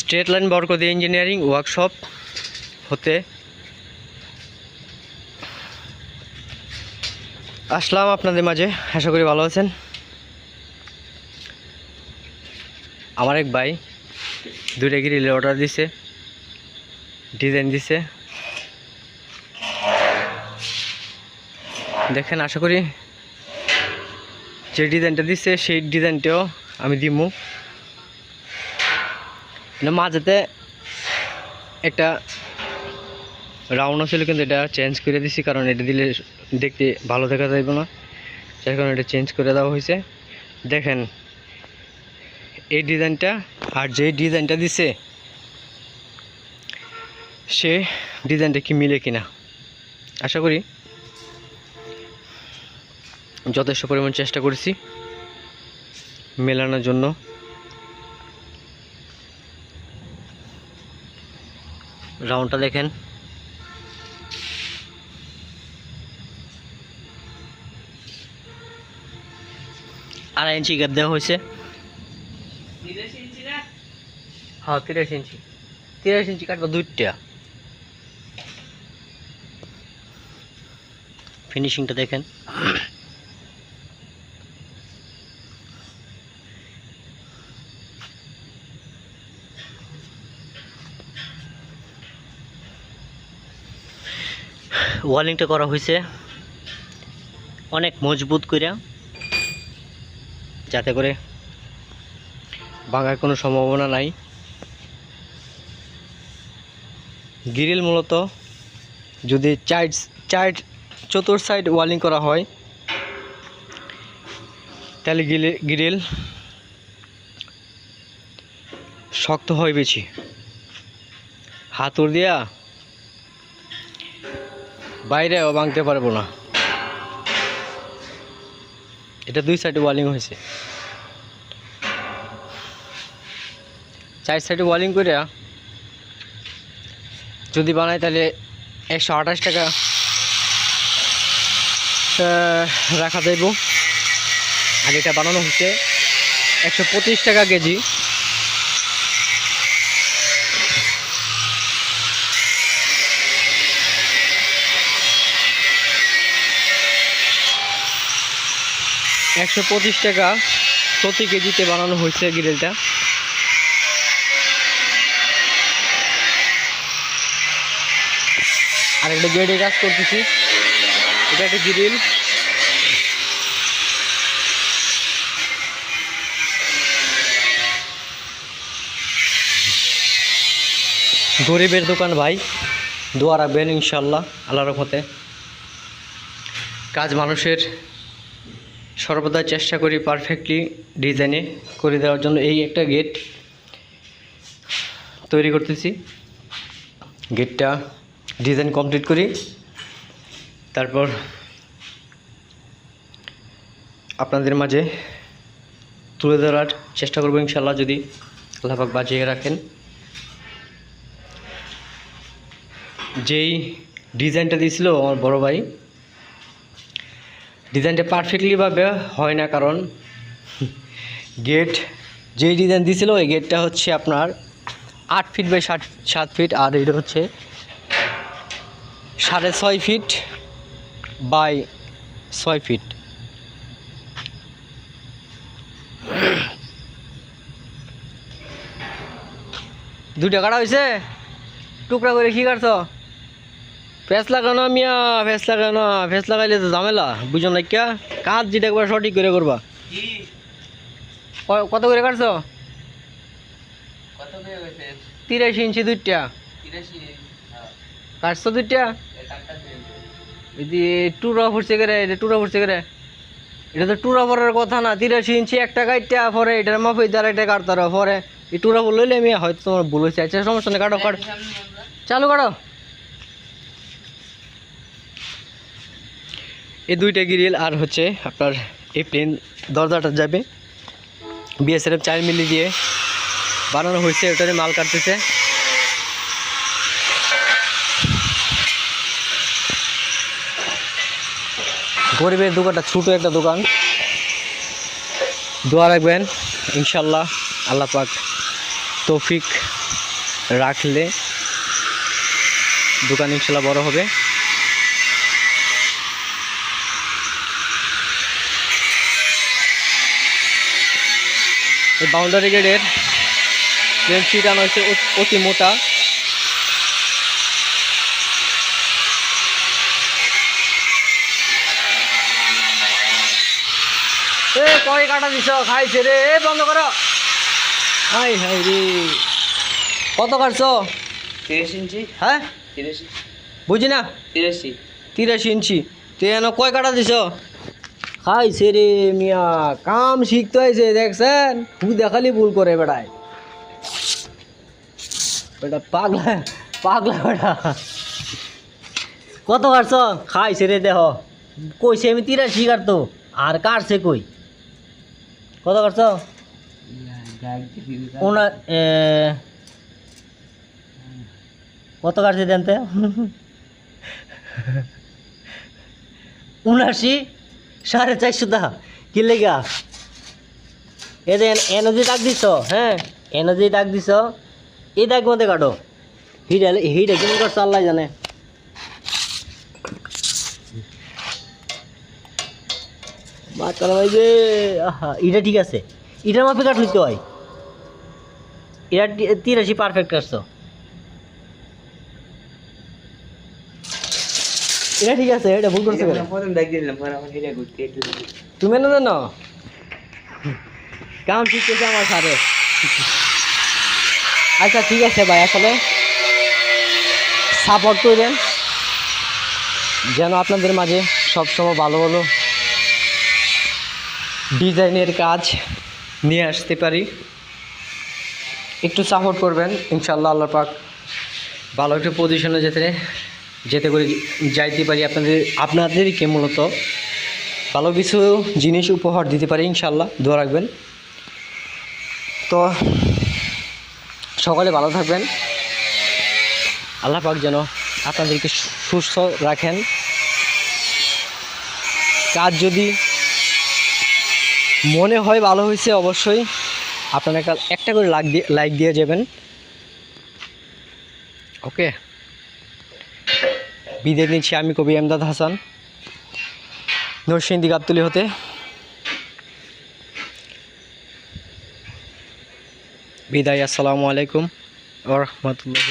Straight line Barkadi engineering workshop হতে আসলাম আপনাদের মাঝে, আশা করি ভালো আছেন। আমার এক ভাই দুইটা গ্রিলের অর্ডার দিছে ডিজাইন দিছে। দেখেন, আশা করি যে ডিজাইনটা দিছে, সেই ডিজাইনটাও আমি দিমু। মাঝেতে একটা রাউন্ড ছিল, কিন্তু এটা চেঞ্জ করে দিছি, কারণ এটা দিলে দেখতে ভালো দেখা যাইব না। যার কারণে এটা চেঞ্জ করে দেওয়া হয়েছে। দেখেন, এই ডিজাইনটা আর যে ডিজাইনটা দিছে, সে ডিজাইনটা কি মিলে কিনা? আশা করি যথেষ্ট পরিমাণ চেষ্টা করেছি মেলানোর জন্য। রাউন্ডটা দেখেন। আড়াই ইঞ্চি গ্যাপ দেওয়া হয়েছে। হ্যাঁ তিরিশ ইঞ্চি। তিরিশ ইঞ্চি কাটবো দুইটা। ফিনিশিংটা দেখেন। ওয়ালিংটা করা হয়েছে। অনেক মজবুত কইরা। যাতে করে ভাঙার কোনো সম্ভাবনা নাই। গ্রিল মূলত যদি চার চার চতুর সাইড ওয়ালিং করা হয়, তাহলে গ্রিল শক্ত হয় বেশি। হাতুর দিয়া বাইরেও ভাঙতে পারব না। এটা দুই সাইডে ওয়ালিং হয়েছে। চার সাইডে ওয়ালিং করে যদি বানাই তাহলে একশো আঠাশ টাকা রাখা যাইব। আর এটা বানানো হচ্ছে একশো পঁচিশ টাকা কেজি। একশো পঁচিশ টাকা প্রতি কেজিতে বানানো হয়েছে গ্রিলটা। আর একটা গেটে কাজ করতেছি। এটা একটা গ্রিল। গরিবের দোকান ভাই, দোয়া রাখবেন ইনশাল্লাহ, আল্লাহর রহমতে। কাজ মানুষের সর্বদা চেষ্টা করি পারফেক্টলি ডিজাইনে করে দেওয়ার জন্য এই একটা গেট তৈরি করতেছি। গেটটা ডিজাইন কমপ্লিট করি। তারপর আপনাদের মাঝে তুলে ধরার চেষ্টা করব ইনশাল্লাহ যদি আল্লাহাক বাজিয়ে রাখেন। যেই ডিজাইনটা দিয়েছিল আমার বড় ভাই ডিজাইনটা পারফেক্টলিভাবে হয় না, কারণ গেট যেই ডিজাইন দিয়েছিল ওই গেটটা হচ্ছে আপনার আট ফিট বাই ষাট সাত ফিট আর এটা হচ্ছে সাড়ে ছয় ফিট বাই ছয় ফিট দুইটা কাটা হয়েছে টুকরা করে কি কাটছ? ফেস লাগানো মিয়া, ফেস লাগানো, ফেস লাগাইলে তো ঝামেলা, বুঝো না কিয়া কাজ যেটা একবার সঠিক করে করবা। কত করে কাটছো? তিরাশি ইঞ্চি দুইটা। কাটছো দুইটা? টুরা ফুটছে করে এটা টুরা ফুটছে করে। এটা তো টুরা পরের কথা না, তিরাশি ইঞ্চি একটা কাটটা পরে এটার মাফে দ্বারা এটা কাটতার পরে। এই টুরা ফুল লইলে আমি হয়তো তোমার ভুল হয়েছে আচ্ছা সমস্যা নেই, কাটো কাটো। চালু কাটো। এই দুইটা গ্রিল আর হচ্ছে আপনার এই প্লেন দরজাটা যাবে। বিএসএফ চার মিলি দিয়ে বানানো হয়েছে ওটারে মাল কাটতেছে। গরিবের দোকানটা ছোটো একটা দোকান। দোয়া রাখবেন, ইনশাল্লাহ আল্লাহ পাক তৌফিক রাখলে দোকান ইনশাল্লাহ বড় হবে। এই বাউন্ডারি গেটের প্লেন শিট আনা হয়েছে অত- অতি মোটা। এ কয় কাটা দিছ খাইছে রে এ বন্ধ করো। হাই হাই রে। কত কাটছো তিরিশ ইঞ্চি। হ্যাঁ? তিরিশ। বুঝি না? তিরাশি। তিরাশি ইঞ্চি। তুই এনে কয় কাটা দিছ? খাইছে রে মিয়া, কাম শিখতে হয়েছে, দেখছেন? হু দেখালি ভুল করে বেড়ায়। বেটা পাগলা পাগলা বেটা। কত কাটছ খাইছে রে দেহ। কইছে আমি তিরাশি কাটতো আর কাটছে কই? কত কাটছ ওনার কত কাটছে দেন তো উনাশি? সাড়ে চারশো টাকা। কি লেগা? এ যে এনার্জি ডাক দিছ হ্যাঁ? এনার্জি ডাক দিছ। এই ডাক মধ্যে কাটো। হিটা হিটা কেমন করছে জানে। ভাই যে, আহা, এটা ঠিক আছে। এটার মাপে কাটলি তো হয়? এটা তিরাশি পারফেক্ট কাটছো। এটা ঠিক আছে এটা ভুল করছে? প্রথম দিলাম পরে আমার হেরে ঘুরতে তুমি না। জানো কাম শিখতেছে আমার সাথে? আচ্ছা ঠিক আছে ভাই আসলে সাপোর্ট করবেন যেন আপনাদের মাঝে সবসময় ভালো ভালো ডিজাইনের কাজ নিয়ে আসতে পারি। একটু সাপোর্ট করবেন ইনশাল্লাহ আল্লাহ পাক ভালো একটা পজিশনে যেতে যেতে করে যাইতে পারি আপনাদের, আপনাদেরকে মূলত ভালো কিছু জিনিস উপহার দিতে পারি ইনশাল্লাহ দোয়া রাখবেন। তো সকালে ভালো থাকবেন। আল্লাহ পাক যেন আপনাদেরকে সুস্থ রাখেন। কাজ যদি মনে হয় ভালো হয়েছে, অবশ্যই আপনারা একটা করে লাইক দিয়ে লাইক দিয়ে যাবেন। ওকে। বিদায় নিচ্ছি আমি কবি এমদাদ হাসান। নরসিংদী গাবতলি হতে। বিদায় আসসালামু আলাইকুম ওরহমতুল্লাহ